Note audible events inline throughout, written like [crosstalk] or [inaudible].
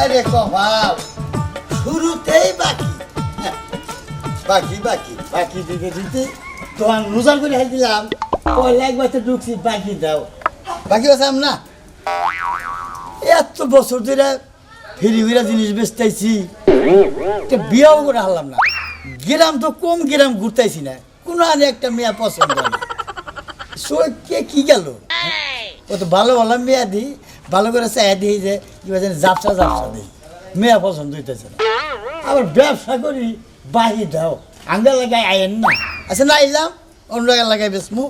আরে কপাল। শুরুতেই বাকি। বাকি বাকি বাকি দিতে তোমার করে দিলাম। পয়লা একবার তো ঢুকছি, বাকি দাও। বাকি না? এত বছর ধরে ফিরি ফিরা জিনিস বেচতেছি বিয়াও করে হারলাম না। গ্রাম তো কম গ্রাম ঘুরতেছি না। কোনো আনে একটা মেয়া পছন্দ সো কে কি গেল? ও তো ভালো ভালো মেয়া দিই ভালো করে চাই দিই যে জাপসা জাপসা দিই। মেয়া পছন্দ হইতেছে না। আবার ব্যবসা করি বাহি দাও। আঙ্গা লাগাই আয়েন না। আচ্ছা না আইলাম অন্য জায়গায় লাগাই বেসমু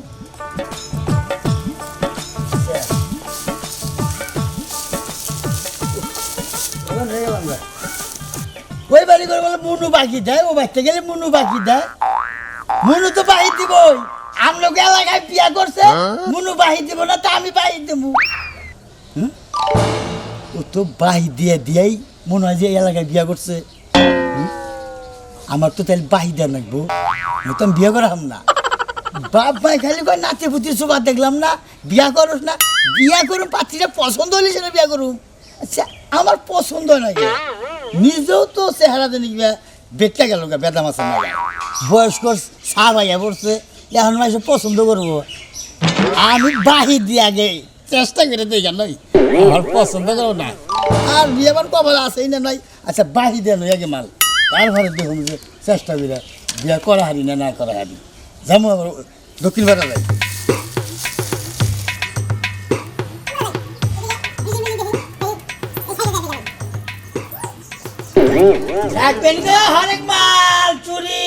ওই বাড়ি করে বলে মুনু বাকি দেয় ও বাড়তে গেলে মুনু বাকি দেয়। মুনু তো বাহি দিবই। আমলোক এলাকায় বিয়া করছে মুনু বাহি দিব না তা আমি বাহি দেবো? ও তো বাহি দিয়ে দিয়েই মনে হয় যে এলাকায় বিয়া করছে। আমার তো তাহলে বাহি দেওয়া লাগবো। তো আমি বিয়ে করাম না। বাপ মাই খালি কয় নাতি পুতি সুবা দেখলাম না, বিয়া করুস না। বিয়া করুম পাত্রীটা পছন্দ হলে সেটা বিয়া করুম। আচ্ছা আমার পছন্দ হয় না নিজেও তো চেহারা জানি গিয়া বেটটা গেল গা বেদা মাছের মেলা বয়স্ক চা ভাইয়া পড়ছে, এখন মাসে পছন্দ করব। আমি বাহি দিয়ে আগে চেষ্টা করে দিই কেন আমার পছন্দ করো না আর বিয়ে আমার কপাল আছেই না নাই? আচ্ছা বাহি দিয়ে নই আগে মাল তারপরে দেখুন যে চেষ্টা করে বিয়ে করা হারি না না করা হারি। যাব আবার দক্ষিণ পাড়া যাই। রাখবেন হরেক মাল চুরি।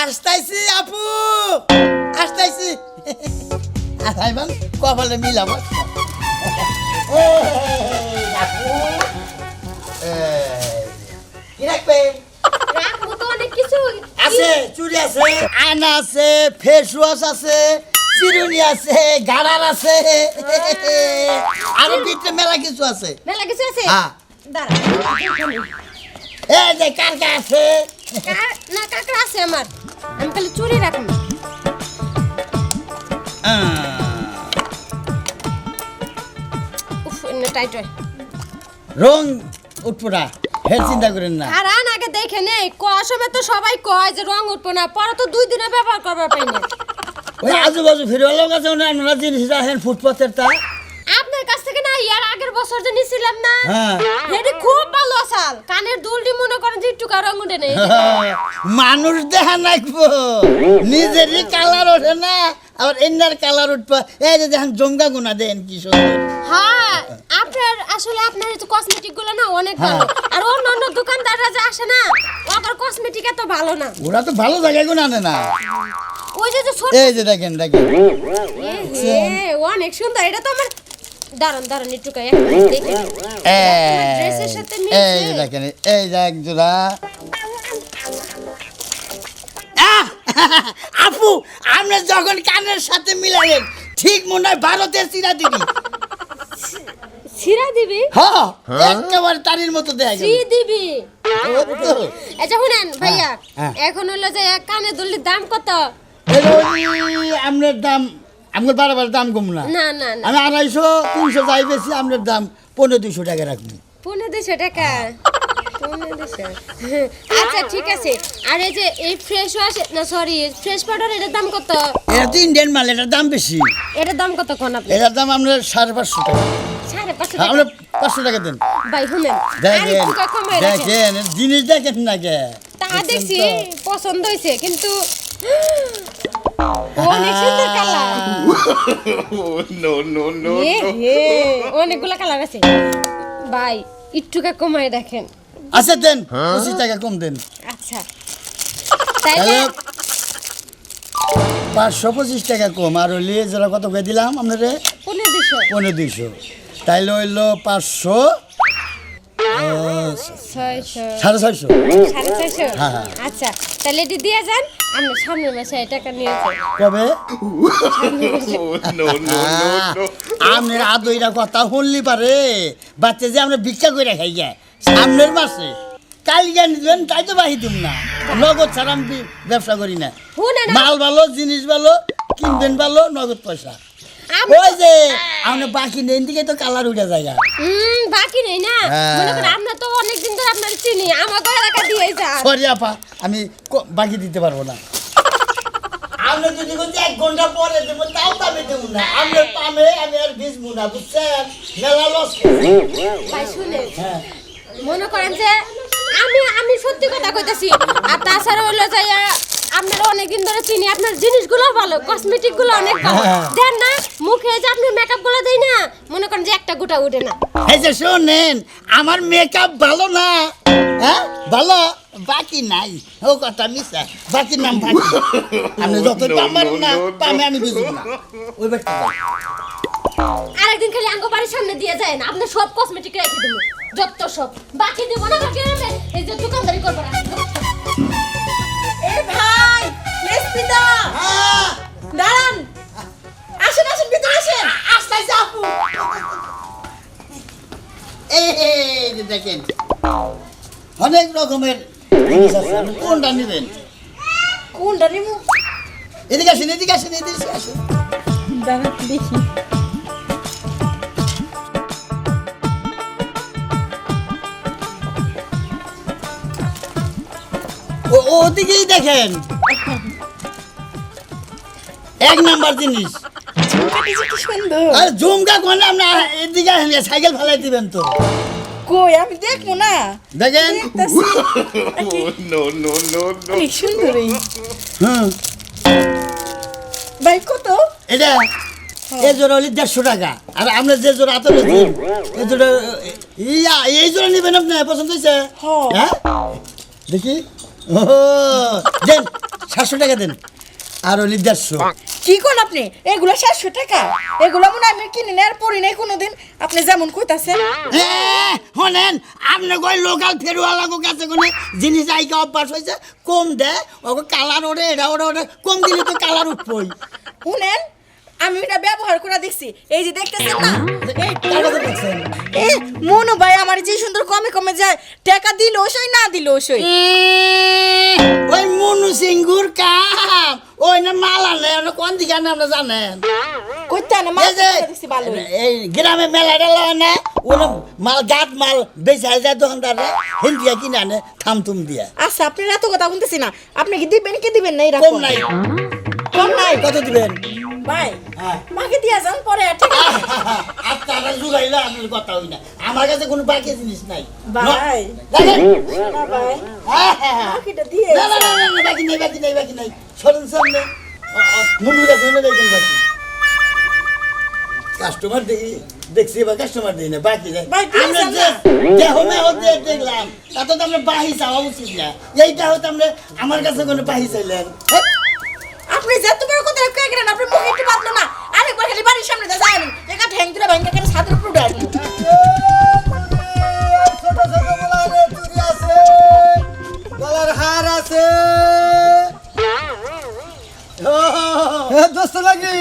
আসতাইছি আপু। আসাইবান কপালে মিলাব কি রাখবেন রাখব তো অনেক কিছু। আছে চুড়ি আছে আয়না আছে ফেস ওয়াশ আছে চিরুনি আছে গাড়ার আছে আরও ভিতরে মেলা কিছু আছে মেলা কিছু আছে? হ্যাঁ। দাঁড়া। এই যে কারকা আছে না, কাঁকড়া আছে আমার। আমি খালি চুরি রাখব। টাইট হয়। রং হের চিন্তা করেন না। কারণ আগে দেখে নেই তো সবাই কয় যে রং উঠবো না পরে তো দুই দিনে ব্যবহার করবার পাই না। ওই আজুবাজু ফিরওয়ালার কাছে জিনিস রাখেন ফুটপাতের তা। আপনার কাছ থেকে না ইয়ার আগের বছর যে নিছিলাম না? হ্যাঁ। হেডি খুব ভালো আসাল। কানের দুলটি মনে করেন যে একটু রং উঠে নেই। [laughs] মানুষ দেখা নাকবো নিজেরই কালার ওঠে না। আবার এনার কালার উঠবো। এই যে দেখেন জমকা গুনা দেন কি সুন্দর। হ্যাঁ আপনার আসলে আপনার এই কসমেটিকগুলো না অনেক ভালো। আর অন্য অন্য দোকানদাররা যে আসে না ওদের কসমেটিক এত ভালো না। ওরা তো ভালো জায়গায় গুণ আনে না। ওই যে যে ছোট এই যে দেখেন দেখেন। অনেক সুন্দর। এটা তো আমার দাঁড়ান দাঁড়ান একটু ড্রেসের সাথে এই যে দেখেন এই যে এক জোড়া! আপু আপনি যখন কানের সাথে মিলালেন ঠিক মনে হয় ভারতের চিরা দিবি ছিড়া দিবি? হ্যাঁ একেবারে তারির মতো দেখা গেল। দিবি? আচ্ছা শুনেন ভাইয়া হ্যাঁ। এখন হলো যে কানে দুলির দাম কত? আপনার দাম আপনার বারবার দাম কম না। না না আমি আড়াইশো তিনশো যাই বেশি আপনার দাম পনেরো দুশো টাকা রাখব। পনেরো দুশো টাকা? দুশো আচ্ছা ঠিক আছে। আর এই যে এই ফ্রেশ ওয়াশ না সরি ফ্রেশ পাউডার এটার দাম কত? এটা তো ইন্ডিয়ান মাল এটার দাম বেশি। এটার দাম কত কোন আপনি? এটার দাম আপনার সাড়ে পাঁচশো টাকা। সাড়ে পাঁচশো হ্যাঁ, টাকা? আপনার পাঁচশো টাকা দেন। ভাই শুনেন দেখেন একটু দেখেন জিনিস দেখেন না কে? তা দেখছি পছন্দ হয়েছে কিন্তু অনেকগুলা কালার আছে। ভাই একটুকা কমায় দেখেন। আচ্ছা দেন। পঁচিশ টাকা কম দেন। আচ্ছা। তাহলে পাঁচশো পঁচিশ টাকা কম। আর হইলে যারা কত করে দিলাম আপনারে? পনেরো দুশো পনেরো দুইশো। তাইলে হইল পাঁচশো সাড়ে ছয়শো। সাড়ে ছয়শো? হ্যাঁ, হ্যাঁ। আচ্ছা। তাহলে এটি দিয়ে যান আমরা সামনের মাসে টাকা নিয়ে কবে? No, no, no. আপনার আদইরা কথা শুনলি পারে। বাচ্চা যে আমরা ভিক্ষা করে খাই যায় সামনের মাসে কাল তাই তো বাহি দিম না। নগদ ছাড়া আমি ব্যবসা করি না। মাল ভালো জিনিস ভালো কিনবেন ভালো নগদ পয়সা। আমি- ওই যে আমরা বাকি নেই দিকে তো কালার উঠে জায়গা হুম বাকি নেই না? হ্যাঁ। মনে করেন আমরা তো অনেকদিন ধরে আপনার চিনি আমাকে এলাকা দিয়ে যান। সরি আপা আমি বাকি দিতে পারব না। আমরা যদি বলছি এক ঘণ্টা পরে দেবো তাও তো আমি দেবো না। আপনার পামে আমি আর ভিজবো না বুঝছেন? মেলা লস ভাই শুনে হ্যাঁ। মনে করেন যে আমি আমি সত্যি কথা কইতাছি। আর তাছাড়া হলো যে আপনারা অনেকদিন ধরে চিনি আপনার জিনিসগুলো ভালো কসমেটিকগুলো অনেক ভালো। হ্যাঁ। দেন না মুখে যে আপনি মেকআপগুলো দেই না মনে করেন যে একটা গোটা উঠে না। এই যে শোনেন আমার মেকআপ ভালো না। হ্যাঁ ভালো বাকি নাই। ও কথা মিশা বাকি নাম বাকি। আপনি যত পামেন না. পামে আমি বুঝব না। ওই ব্যক্তি আরেকদিন খালি আঙ্গ বাড়ির সামনে দিয়ে যায় না আপনি সব কসমেটিক রেখে দেবো। যত সব। বাকি দেবো না বাকি নেবে এই যে দোকানদারি করব না। এ ভাই লেসপিতা। দাঁড়ান। আসেন আসেন ভিতরে আসেন। আস্তে আস্তে আপু। এই এই যে দেখেন। অনেক রকমের জিনিস আছে। আপনি কোনটা নেবেন? কোনটা নিমু এদিকে আসেন এদিকে আসেন এদিকে আসেন। দাঁড়ান দেখি। ওদিকেই দেখেন। এক নাম্বার জিনিস। আর ঝুমকা কোনে আমরা এদিকে আসেন সাইকেল ফেলাই দিবেন তো। কই আমি দেখব না। দেখেন. অনেক ভাই কত? এটা হ্যাঁ। জোড়া হলে দেড়শো টাকা। আর আমরা যে জোড়া হাতে এই জোড়া ইয়া এই জোড়া নেবেন আপনি পছন্দ হয়েছে? হ্যাঁ। হ্যাঁ? দেখি। ও দেন সাতশো টাকা দেন। আর দেড়শো। কি কোন আপনি? এগুলো সাতশো টাকা। এগুলো মনে আমি কিনে আর পরি নাই কোনোদিন। আপনি যেমন কইতাছেন। শোনেন আপনি কই লোকাল ফেরুয়ালা কাছে কোনো? জিনিস আইকা অভ্যাস হয়েছে কম দেয় ওকে কালার ওরে এটা ওরে ওরে কম দিলে তো কালার উঠবই। শুনেন আমি এটা ব্যবহার করে দেখছি। এই যে দেখতেছেন না? কথা এ মনু ভাই আমার যে সুন্দর কমে কমে যায় টাকা দিল সই না দিল সই? ওই মনু সিংগুর কাম। ওই না মাল ওটা কোন দিকে আমরা জানেন? কইতে না মাছ এই দেখছি ভালো এই গ্রামে মেলা টেলা না? ওরা মাল গাত মাল বেচা যায় দোকানদাররা হিন্দিয়া কিনে আনে থাম তুম দিয়া। আচ্ছা আপনি এত কথা বলতেছি না। আপনি কি দিবেন কি দিবেন? না কম এরকম নাই। কম নাই কত দিবেন। ভাই হ্যাঁ। মাকে দিয়া যান পরে ঠিক আছে? [laughs] আপনারা জুগাইলে আপনার কথা হই না। আমার কাছে কোনো বাকি জিনিস নাই। ভাই। না। ভাই হ্যাঁ, হ্যাঁ। দিয়ে না বাকি নাই বাকি নাই বাকি নাই। সরেন সামনে। মুন্ডুর কাছে এনে দেখেন বাকি। কাস্টমার দেখি দেখছি বা কাস্টমার দিই না বাকি নাই। আমরা যে দেহ মেহ দেখলাম তাতে তো আমরা বাহি চাওয়া উচিত না। এইটা হয়তো আমরা আমার কাছে কোনো বাহি চাইলেন হ্যাঁ? আপনি যত বড় কথা কয়ে গেলেন আপনি মুখে একটু বাঁধলো না। আরেকবার খালি বাড়ির সামনে দিয়ে যান একা ঠ্যাং তুলে ভাঙা কেন ছাদের উপর উঠে আসবেন। ছোট ছোট বলারে চুরি আছে গলার হার আছে দোস্ত নাকি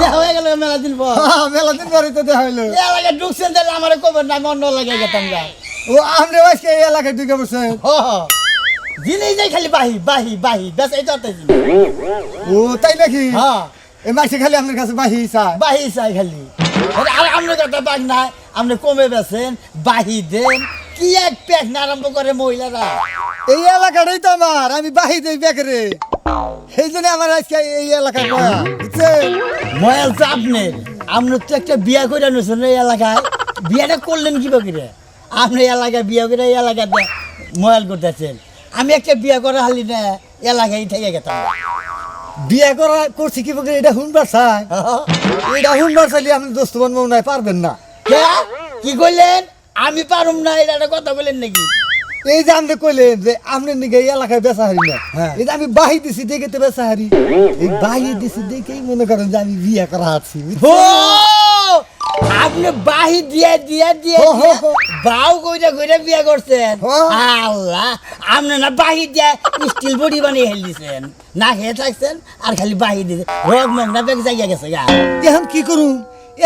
দেখা হয়ে গেল মেলা দিন পর। মেলা দিন পরে তো দেখা হইল। এ এলাকায় ঢুকছেন তাহলে আমার কবের না আমি অন্য এলাকায় গেতাম গা। ও আমরা আজকে এই এলাকায় ঢুকে হ। হ। যাই খালি বাহি বাহি বাহি ব্যাস তো ও তাই নাকি? হ্যাঁ। এই মাসে খালি আপনার কাছে বাহি চায় বাহি চাই খালি। আর আপনার কথা বাঘ নাই আপনি কমে বেছেন বাহি দেন কি এক প্যাক না আরম্ভ করে মহিলারা? এই এলাকাটাই তো আমার আমি বাহি দেই বেকারে সেই জন্য আমার আজকে এই এলাকায় বয়া বুঝছেন ময়াল তো আপনার আপনার তো একটা বিয়া করে আনুছেন এই এলাকায়। বিয়াটা করলেন কি করে আপনি এলাকায় বিয়া করে এই এলাকাতে ময়াল করতেছেন। আমি একটা বিয়া করা হালি না এলাকায় থেকে গেতাম। বিয়ে করা করছি কি বলে এটা শুনবার চাই। এটা শুনবার চাইলে আপনি দোস্ত বান মনে হয় পারবেন না। কে? কইলেন? আমি পারুম না এটা একটা কথা বললেন নাকি? এই যে আপনি কইলেন যে আপনি নাকি এই এলাকায় বেচা হারি না। হ্যাঁ। এই আমি বাহি দিছি দেখে তো বেচা হারি। এই বাহি দিছি দেখেই মনে করেন যে আমি বিয়ে করা আছি আপনি বাহি দিয়া দিয়া দিয়ে হো, হো, দিয়া হো। বাউ কইরা কইরা বিয়া করছেন। আল্লাহ আপনি না বাহি দিয়া স্টিল বডি বানিয়ে হেল দিছেন। না খেয়ে থাকছেন আর খালি বাহি দিছে রগ মগ না বেগ জায়গা গেছে গা। এখন কি করুম?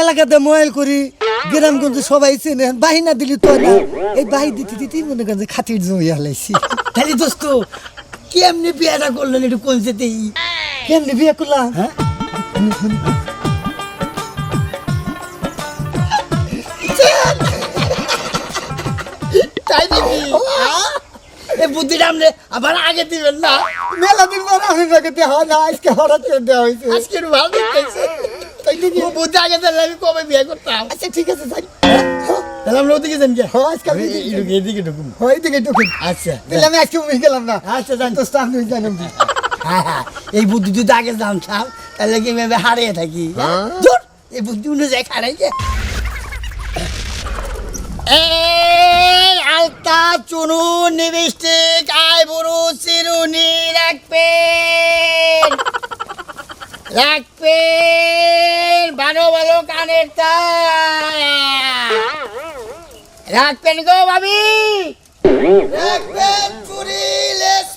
এলাকাতে মোবাইল করি গ্রামগঞ্জ সবাই চেনে। এখন বাহি না দিলি তো না। এই বাহি দিতে দিতেই মনে করেন যে খাতির জমিয়া হালাইছি। খালি দোস্ত কেমনি বিয়াটা করলেন একটু কোন যেতেই কেমনি বিয়ে করলাম? হ্যাঁ? হ্যাঁ? এই বুদ্ধিটা আপনি আবার আগে দিবেন না? মেলা দিন পর আমি নাকি দেওয়া না আজকে হঠাৎ করে দেওয়া হয়েছে। আজকের ভালো দেখতেছে তাই নাকি বুদ্ধি আগে দিলে আমি কবে বিয়ে করতাম? আচ্ছা ঠিক আছে যাই। তাহলে আমরা ওদিকে যান হ্যাঁ, আজকে আমি এদিকে এদিকে এদিকে ঢুকুন। হয় দিকে ঢুকুন। আচ্ছা তাহলে আমি আজকে উঠে গেলাম না। আচ্ছা যান তো হ্যাঁ হ্যাঁ এই বুদ্ধি যদি আগে জানতাম তাহলে কি ভেবে হারিয়ে থাকি? ধুর, এই বুদ্ধি অনুযায়ী হারাই এই আলতা, চুনু, নিবিষ্টিক আইবুড়ু চিরুনি রাখবেন রাখবেন ভালো ভালো কানের রাখবেন গো, ভাবি। রাখবেন চুরি লেস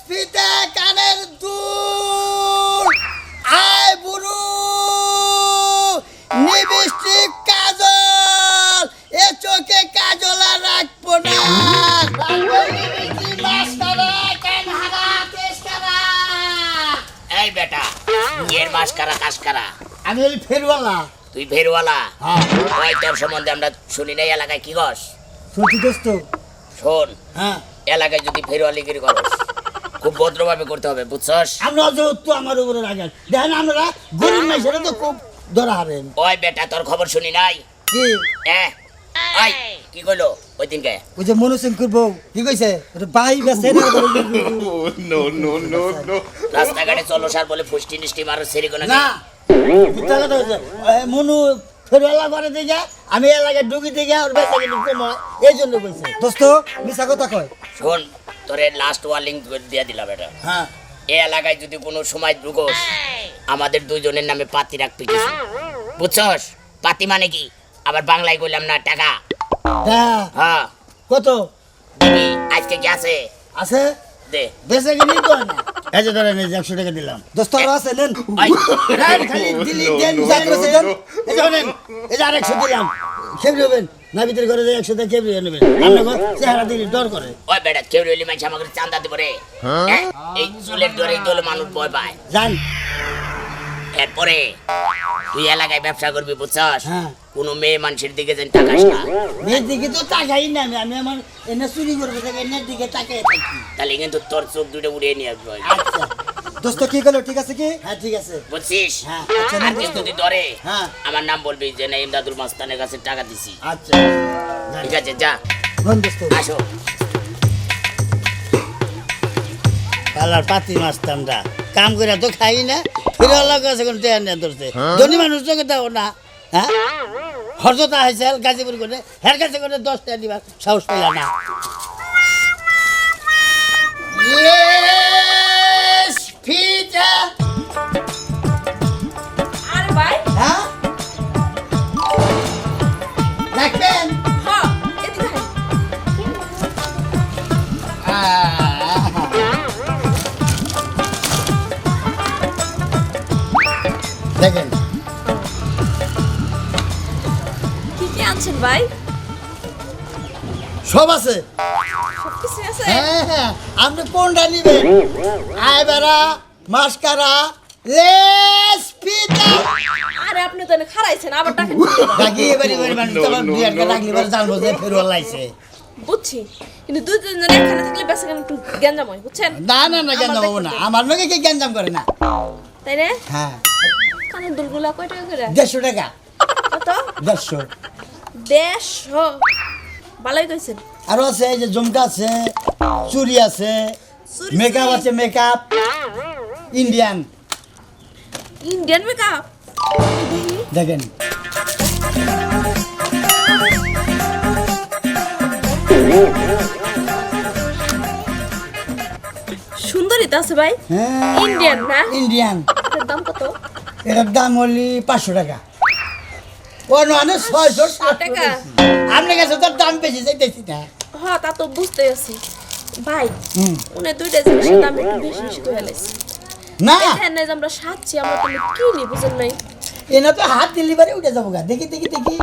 আমি ওই ফেরওয়ালা। তুই ভেরওয়ালা হ্যাঁ। ওই তোর সম্বন্ধে আমরা শুনি নাই এলাকায় কি গস সত্যি দোস্ত। শোন হ্যাঁ। এলাকায় যদি ফেরওয়ালিগিরি করস খুব ভদ্রভাবে করতে হবে বুঝছস? আমরা উপরে রাখেন দেখেন আমরা গরিব মানুষেরা তো খুব ধরা হারেন। ওই বেটা তোর খবর শুনি নাই? কি? এ আই কি কইলো? ওই দিনকে ওই যে মনোশঙ্কর বউ কি কইছে? বাই বেসে না [laughs] no, no, no. রাস্তাঘাটে চলো সার বলে ফুষ্টি নিষ্টি মারো সেরি কোনো না। মনু করে দেখে আমি এলাকায় ঢুকি দেখে ওর বেচা এই জন্য কইছে। দোস্ত মিশা কথা কয়। শোন তোরে লাস্ট ওয়ার্নিং দিয়ে দিলাম এটা। হ্যাঁ। এই এলাকায় যদি কোনো সময় ঢুকোস আমাদের দুজনের নামে পাতি রাখবি কিছু বুঝছস? পাতি মানে কি? আবার বাংলায় কইলাম না টাকা। হ্যাঁ। হ্যাঁ। কত? আজকে কি আছে? আছে? দে। বেচা কিনি তো না? এই যে ধরেন এই যে একশো টাকা দিলাম। দোস্ত আরও আছে নেন। দেন, খালি দিলি দেন no, দেন, দেন। এই যে শোনেন, এই যে আরেকশো দিলাম। খেবরি হবেন? না ভিতরে করে যে একশো টাকা খেবরি নেবেন। আপনার চেহারা দিলি ডর করে। ওই বেটা কেউ রইলি মানুষ আমাকে চান্দা দিব রে। হ্যাঁ? এই চুলের ধরে দল মানুষ ভয় পায়। যান। এরপরে তুই এলাকায় ব্যবসা করবি বুঝছস? হ্যাঁ। কোনো মেয়ে মানুষের দিকে যেন তাকাস না। মেয়ের দিকে তো তাকাই না আমি আমি আমার এনে চুরি করব এনের দিকে তাকাই থাকি। তাহলে কিন্তু তোর চোখ দুটো উড়িয়ে নিয়ে আসবে আচ্ছা। দোস্ত কি করল ঠিক আছে কি? হ্যাঁ ঠিক আছে। বুঝছিস হ্যাঁ, আচ্ছা, আর কেউ যদি ধরে হ্যাঁ। আমার নাম বলবি যে না ইমদাদুল মাস্তানের কাছে টাকা দিছি। আচ্ছা। ঠিক আছে যা। হন দোস্ত। আসো। পালার পাতি মাস্তানরা। কাম করে তো খাই না। ফিরে আল্লাহ কাছে কোন টেয়ার নিয়ে ধরছে ধনী মানুষ তোকে দাও না। হ্যাঁ? হরজতা হয়েছে গাজীপুর করে হের কাছে করে দশ টাকা দিবার সাহস পেলা না। Yes, ভাই? সব আছে। আছে? হ্যাঁ হ্যাঁ আপনি কোনটা নিবেন? আইবারা মাস্কারা লেস পিতা। আরে আপনি তো খারাইছেন আবার টাকা বাকি এবারে এবারে মানুষ তো আবার দুই এবারে জানব যে লাইছে বুঝছি কিন্তু দুজনের একখানে থাকলে বেসা কেন একটু গ্যাঞ্জাম হয় বুঝছেন? না না না কেন হব না। আমার লোকে কে গ্যাঞ্জাম করে না? তাই রে হ্যাঁ। কানের দুলগুলা কয় টাকা করে? দেড়শো টাকা। কত? দেড়শো। দেড়শো ভালোই কইছেন? আরও আছে এই যে জমকা আছে চুরি আছে মেকআপ আছে মেকআপ ইন্ডিয়ান ইন্ডিয়ান মেকআপ দেখেন। সুন্দরী তো আছে ভাই। ইন্ডিয়ান না? ইন্ডিয়ান দাম কত? এটার দাম হলি পাঁচশো টাকা। ও নয় ছয়শো সাতশো টাকা? আপনার কাছে তার দাম বেশি চাইতেছি না। হ তা তো বুঝতেই আছি। ভাই হুম। উনি দুইটা জিনিসের দাম একটু বেশি বেশি করে ফেলেছি না। এখানে যে আমরা সাজছি আমরা তো কিনি বুঝেন নাই? এনা তো হাত ডেলিভারি উঠে যাব গা। দেখি দেখি দেখি।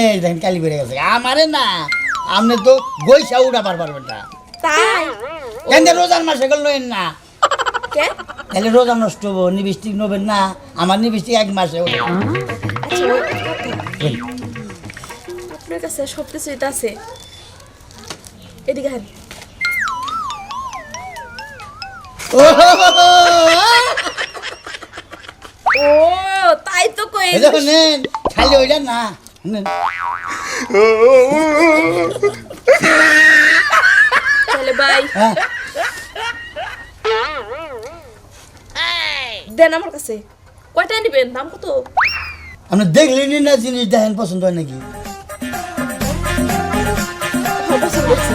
এই দেখেন কালি বেড়ে গেছে। আমারে না আপনি তো গৈসা তাই? কেন যে রোজার মাসে গেল নইন না। তাহলে রোজা নষ্ট হব নিবিষ্টিক নেবেন না। আমার নিবিষ্টিক এক মাসে ওঠে। আপনার কাছে সব কিছুই তো আছে। এদিকে ও তাই তো কই। নেন। খালি ওইটা না। তাহলে বাই। হ্যাঁ। দেন আমার কাছে। কয়টা নিবেন দাম কত? আপনি দেখলেন না জিনিস দেখেন পছন্দ হয় নাকি? হচ্ছে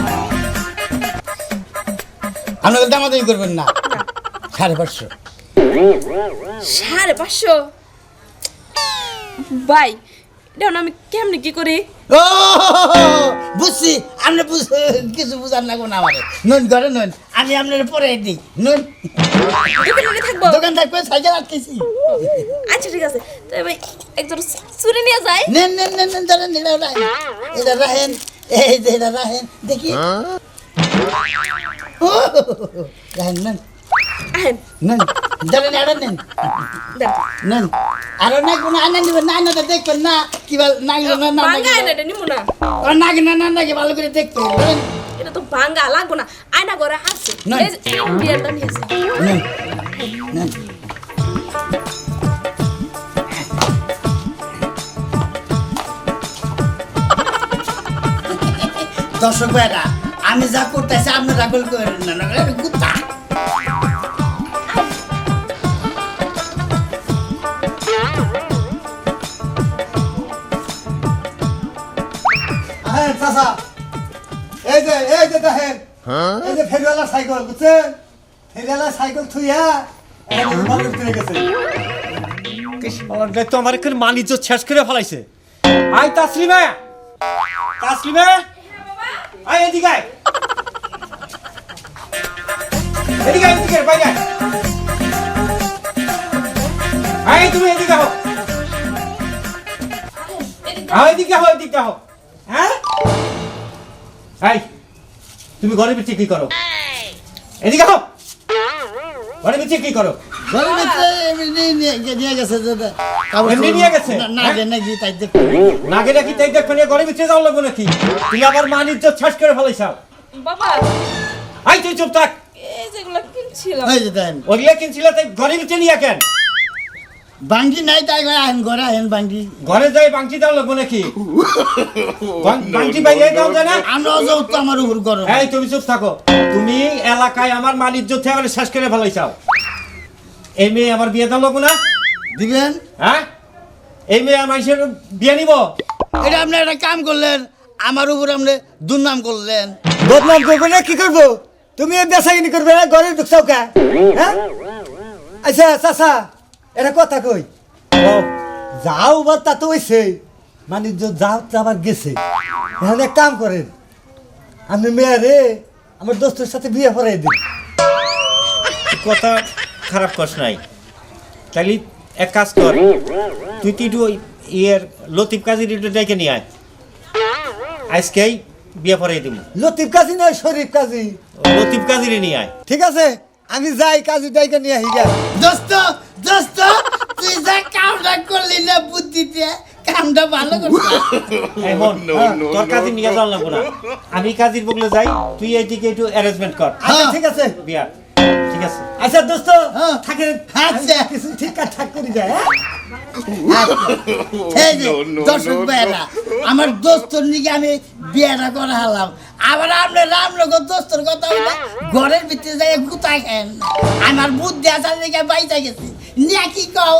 আপনাকে দামাদামি করবেন না। সাড়ে পাঁচশো। সাড়ে পাঁচশো? ভাই এটা আমি কেমনি কি করি? ও বুঝছি আপনি কিছু বুঝার না কোনো আমার। নুন ঘরে নুন আমি আপনার পরে দিই। নুন। দোকানে থাকব? সাইকেল আটকেছি আচ্ছা ঠিক আছে। তাই ভাই একজন চুরি নিয়ে যায় নেন নেন নেন নেন ধরেন এটা রাখেন। এটা রাখেন এই যে এটা রাখেন দেখি। ও, রাখেন নেন। নেন ধরেন এটা নেন নেন আরও না কোনো আনা নিবেন না আনাটা দেখবেন না কি বল নাগলো না না ভাঙ্গা এটা নিমু না নাগে না না ভালো করে দেখতে এটা তো ভাঙ্গা লাগবো না আয়না বিয়েরটা নিয়ে দর্শক ভাইরা আমি যা করতেছি আপনারা গোল করেন না না এটা চাচা এই যে এই যে দেখেন। এই যে ফেরিওয়ালা সাইকেল বুঝছেন? ফেরিওয়ালা সাইকেল থুইয়া তো আমার এখানে মানিজ্য শেষ করে ফেলাইছে। আই তাসলিমা! তাসলিমা! আই এদিকে আয়। এদিকে এদিকে আয়, বাইরে আয়। আয় তুমি এদিকে হো আয় এদিকে হো এদিকে হো হ্যাঁ আই তুমি ঘরের ভিতরে কি করো? এদিকে হো ঘরের ভিতরে কি করো? ভিতরে এমনি নিয়ে গেছে এমনি নিয়ে গেছে? না? গে নাকি তাই দেখতে নাগে নাকি তাই দেখো নিয়ে ঘরের ভিতরে যাও লাগবো নাকি? তুমি আবার মানিজ্য শেষ করে ফেলাইছাও। বাবা। আই তুই চুপ থাক। এই যেগুলো কিনছিলাম। এই যে দেন। ওগুলা কিনছিল তাই ঘরের ভিতরে নিয়ে কেন? বাঙ্গি নাই তাই আহেন ঘরে আহেন বাঙ্গি। ঘরে যাই বাংটি দাও লাগবো নাকি? বাং- বাংটি বাইরে দাও যায় না আমরা যৌথ আমার উপর গরম। এই তুমি চুপ থাকো। তুমি এলাকায় আমার মানিজ্য থেকে শেষ করে ফেলাইছাও এই মেয়ে আমার বিয়ে দাও লাগবো না? দিবেন? হ্যাঁ? এই মেয়ে আমার বিয়ে নিব? এটা আপনি একটা কাম করলেন আমার উপর আপনি দুর্নাম করলেন। বদনাম করবে না কি করব? তুমি এই বেসাগিনি করবে না ঘরে ঢুকছাও কা? হ্যাঁ? আচ্ছা চাচা এটা কথা কই? যাও বা তা তো হইছে। মানে যাও তো আবার গেছে। এখন এক কাম করেন আমি মেয়ে রে আমার দোস্তের সাথে বিয়ে পড়াই দিন কথা খারাপ কস নাই। তাহলে এক কাজ কর তুই তুই ওই ইয়ের লতিফ কাজীর একটু ডেকে নিয়ে আয়। আজকেই বিয়ে পড়াই দিব লতিফ কাজী নয় শরীফ কাজী। লতিফ কাজীরে নিয়ে আয়। ঠিক আছে? আমি যাই কাজী ডাইকে নিয়ে আহি গেল। দোস্ত দোস্ত তুই যা কামটা করলি না বুদ্ধিতে কামটা ভালো করছিস [laughs] এই মন no, তোর কাজে নিয়ে যাওয়া লাগবো না। আমি কাজীর বগলে যাই তুই এইদিকে একটু অ্যারেঞ্জমেন্ট কর। আচ্ছা ঠিক আছে। বিয়া ঠিক আছে। আচ্ছা দোস্ত হ্যাঁ। থাকেন। আচ্ছা। কিছু ঠিক ঠাক করে যায় হ্যাঁ? [laughs] দর্শক no, আমার দোস্তর নিকে আমি বিয়েটা করে হালাম আবার আপনি রামনগর দোস্তর কথা বলে ঘরের ভিতরে যাই গুতা খেন আমার বুদ্ধি আসার দিকে বাইতে গেছি। নিয়ে কি কও?